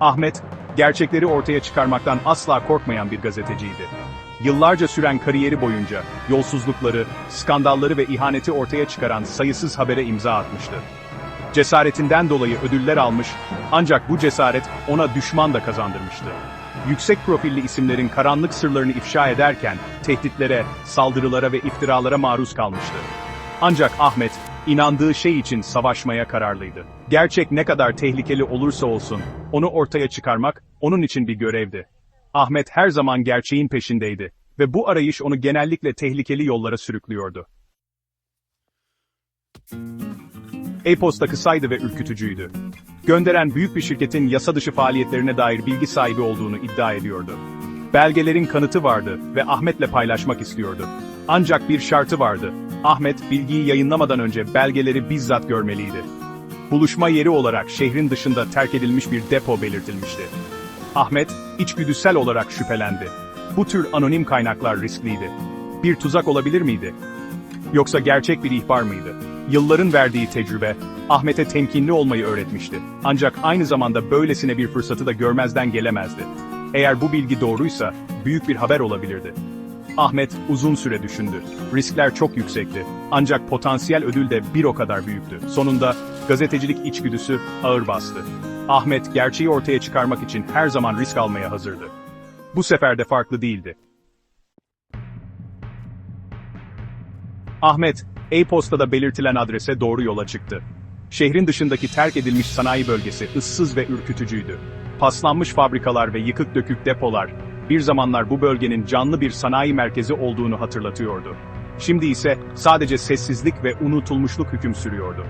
Ahmet, gerçekleri ortaya çıkarmaktan asla korkmayan bir gazeteciydi. Yıllarca süren kariyeri boyunca yolsuzlukları, skandalları ve ihaneti ortaya çıkaran sayısız habere imza atmıştı. Cesaretinden dolayı ödüller almış, ancak bu cesaret ona düşman da kazandırmıştı. Yüksek profilli isimlerin karanlık sırlarını ifşa ederken tehditlere, saldırılara ve iftiralara maruz kalmıştı. Ancak Ahmet, inandığı şey için savaşmaya kararlıydı. Gerçek ne kadar tehlikeli olursa olsun, onu ortaya çıkarmak, onun için bir görevdi. Ahmet her zaman gerçeğin peşindeydi ve bu arayış onu genellikle tehlikeli yollara sürüklüyordu. E-posta kısaydı ve ürkütücüydü. Gönderen büyük bir şirketin yasa dışı faaliyetlerine dair bilgi sahibi olduğunu iddia ediyordu. Belgelerin kanıtı vardı ve Ahmet'le paylaşmak istiyordu. Ancak bir şartı vardı. Ahmet, bilgiyi yayınlamadan önce belgeleri bizzat görmeliydi. Buluşma yeri olarak şehrin dışında terk edilmiş bir depo belirtilmişti. Ahmet, içgüdüsel olarak şüphelendi. Bu tür anonim kaynaklar riskliydi. Bir tuzak olabilir miydi? Yoksa gerçek bir ihbar mıydı? Yılların verdiği tecrübe, Ahmet'e temkinli olmayı öğretmişti. Ancak aynı zamanda böylesine bir fırsatı da görmezden gelemezdi. Eğer bu bilgi doğruysa, büyük bir haber olabilirdi. Ahmet uzun süre düşündü. Riskler çok yüksekti. Ancak potansiyel ödül de bir o kadar büyüktü. Sonunda gazetecilik içgüdüsü ağır bastı. Ahmet gerçeği ortaya çıkarmak için her zaman risk almaya hazırdı. Bu sefer de farklı değildi. Ahmet, e-postada belirtilen adrese doğru yola çıktı. Şehrin dışındaki terk edilmiş sanayi bölgesi ıssız ve ürkütücüydü. Paslanmış fabrikalar ve yıkık dökük depolar, bir zamanlar bu bölgenin canlı bir sanayi merkezi olduğunu hatırlatıyordu. Şimdi ise sadece sessizlik ve unutulmuşluk hüküm sürüyordu.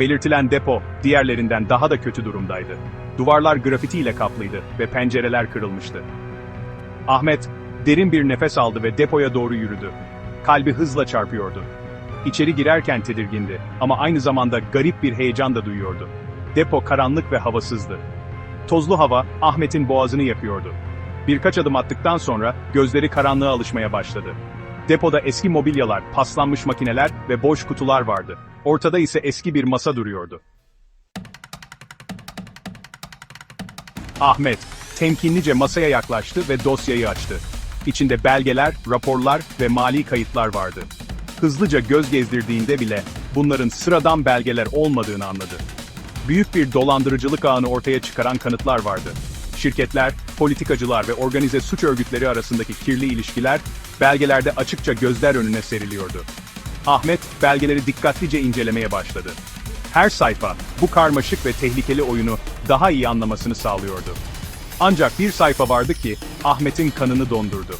Belirtilen depo, diğerlerinden daha da kötü durumdaydı. Duvarlar grafitiyle kaplıydı ve pencereler kırılmıştı. Ahmet, derin bir nefes aldı ve depoya doğru yürüdü. Kalbi hızla çarpıyordu. İçeri girerken tedirgindi ama aynı zamanda garip bir heyecan da duyuyordu. Depo karanlık ve havasızdı. Tozlu hava, Ahmet'in boğazını yakıyordu. Birkaç adım attıktan sonra, gözleri karanlığa alışmaya başladı. Depoda eski mobilyalar, paslanmış makineler ve boş kutular vardı. Ortada ise eski bir masa duruyordu. Ahmet, temkinlice masaya yaklaştı ve dosyayı açtı. İçinde belgeler, raporlar ve mali kayıtlar vardı. Hızlıca göz gezdirdiğinde bile bunların sıradan belgeler olmadığını anladı. Büyük bir dolandırıcılık ağını ortaya çıkaran kanıtlar vardı. Şirketler, politikacılar ve organize suç örgütleri arasındaki kirli ilişkiler belgelerde açıkça gözler önüne seriliyordu. Ahmet belgeleri dikkatlice incelemeye başladı. Her sayfa bu karmaşık ve tehlikeli oyunu daha iyi anlamasını sağlıyordu. Ancak bir sayfa vardı ki Ahmet'in kanını dondurdu.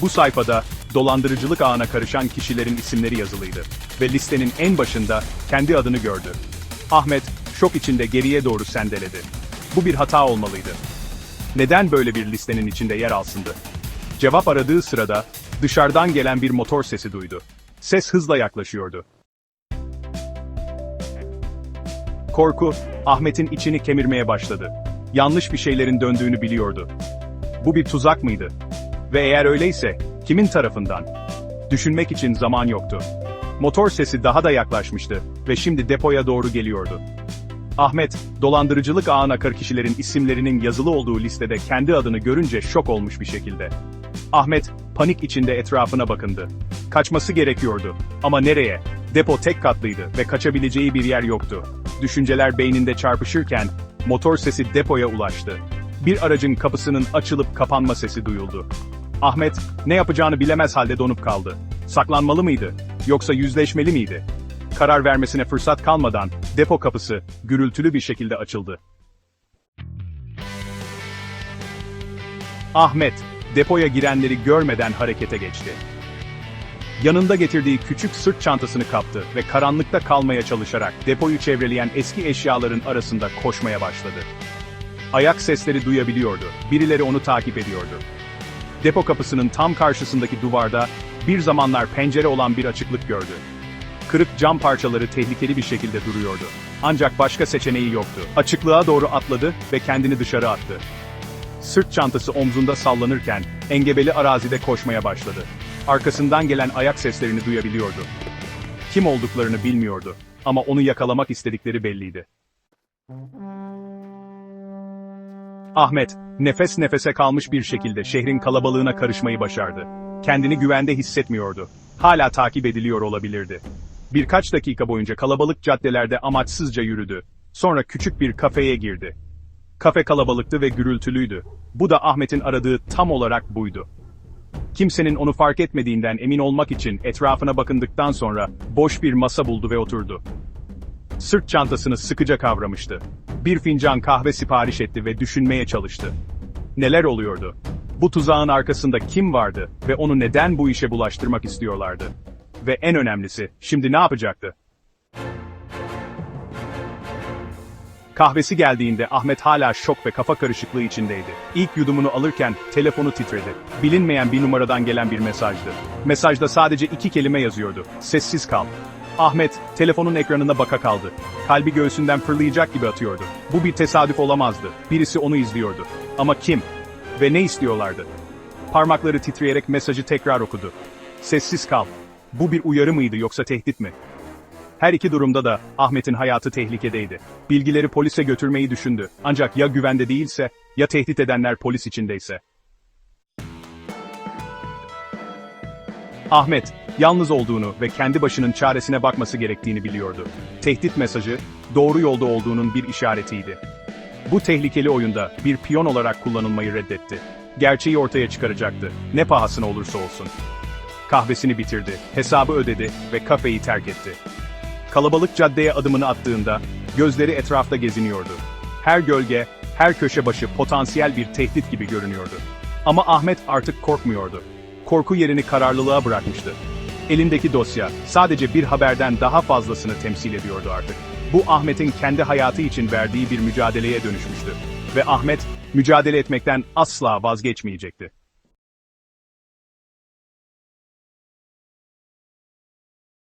Bu sayfada dolandırıcılık ağına karışan kişilerin isimleri yazılıydı ve listenin en başında kendi adını gördü. Ahmet şok içinde geriye doğru sendeledi. Bu bir hata olmalıydı. Neden böyle bir listenin içinde yer alsındı? Cevap aradığı sırada dışarıdan gelen bir motor sesi duydu. Ses hızla yaklaşıyordu. Korku, Ahmet'in içini kemirmeye başladı. Yanlış bir şeylerin döndüğünü biliyordu. Bu bir tuzak mıydı? Ve eğer öyleyse, kimin tarafından? Düşünmek için zaman yoktu. Motor sesi daha da yaklaşmıştı ve şimdi depoya doğru geliyordu. Ahmet, dolandırıcılık ağına kar kişilerin isimlerinin yazılı olduğu listede kendi adını görünce şok olmuş bir şekilde. Ahmet, panik içinde etrafına bakındı. Kaçması gerekiyordu. Ama nereye? Depo tek katlıydı ve kaçabileceği bir yer yoktu. Düşünceler beyninde çarpışırken, motor sesi depoya ulaştı. Bir aracın kapısının açılıp kapanma sesi duyuldu. Ahmet, ne yapacağını bilemez halde donup kaldı. Saklanmalı mıydı? Yoksa yüzleşmeli miydi? Karar vermesine fırsat kalmadan, depo kapısı, gürültülü bir şekilde açıldı. Ahmet, depoya girenleri görmeden harekete geçti. Yanında getirdiği küçük sırt çantasını kaptı ve karanlıkta kalmaya çalışarak depoyu çevreleyen eski eşyaların arasında koşmaya başladı. Ayak sesleri duyabiliyordu, birileri onu takip ediyordu. Depo kapısının tam karşısındaki duvarda, bir zamanlar pencere olan bir açıklık gördü. Kırık cam parçaları tehlikeli bir şekilde duruyordu. Ancak başka seçeneği yoktu. Açıklığa doğru atladı ve kendini dışarı attı. Sırt çantası omzunda sallanırken, engebeli arazide koşmaya başladı. Arkasından gelen ayak seslerini duyabiliyordu. Kim olduklarını bilmiyordu ama onu yakalamak istedikleri belliydi. Ahmet, nefes nefese kalmış bir şekilde şehrin kalabalığına karışmayı başardı. Kendini güvende hissetmiyordu. Hala takip ediliyor olabilirdi. Birkaç dakika boyunca kalabalık caddelerde amaçsızca yürüdü. Sonra küçük bir kafeye girdi. Kafe kalabalıktı ve gürültülüydü. Bu da Ahmet'in aradığı tam olarak buydu. Kimsenin onu fark etmediğinden emin olmak için etrafına bakındıktan sonra boş bir masa buldu ve oturdu. Sırt çantasını sıkıca kavramıştı. Bir fincan kahve sipariş etti ve düşünmeye çalıştı. Neler oluyordu? Bu tuzağın arkasında kim vardı ve onu neden bu işe bulaştırmak istiyorlardı? Ve en önemlisi, şimdi ne yapacaktı? Kahvesi geldiğinde Ahmet hala şok ve kafa karışıklığı içindeydi. İlk yudumunu alırken telefonu titredi. Bilinmeyen bir numaradan gelen bir mesajdı. Mesajda sadece iki kelime yazıyordu. Sessiz kal. Ahmet, telefonun ekranına baka kaldı. Kalbi göğsünden fırlayacak gibi atıyordu. Bu bir tesadüf olamazdı. Birisi onu izliyordu. Ama kim? Ve ne istiyorlardı? Parmakları titreyerek mesajı tekrar okudu. Sessiz kal. Bu bir uyarı mıydı yoksa tehdit mi? Her iki durumda da Ahmet'in hayatı tehlikedeydi. Bilgileri polise götürmeyi düşündü. Ancak ya güvende değilse, ya tehdit edenler polis içindeyse. Ahmet, yalnız olduğunu ve kendi başının çaresine bakması gerektiğini biliyordu. Tehdit mesajı, doğru yolda olduğunun bir işaretiydi. Bu tehlikeli oyunda bir piyon olarak kullanılmayı reddetti. Gerçeği ortaya çıkaracaktı, ne pahasına olursa olsun. Kahvesini bitirdi, hesabı ödedi ve kafeyi terk etti. Kalabalık caddeye adımını attığında, gözleri etrafta geziniyordu. Her gölge, her köşe başı potansiyel bir tehdit gibi görünüyordu. Ama Ahmet artık korkmuyordu. Korku yerini kararlılığa bırakmıştı. Elindeki dosya, sadece bir haberden daha fazlasını temsil ediyordu artık. Bu Ahmet'in kendi hayatı için verdiği bir mücadeleye dönüşmüştü. Ve Ahmet, mücadele etmekten asla vazgeçmeyecekti.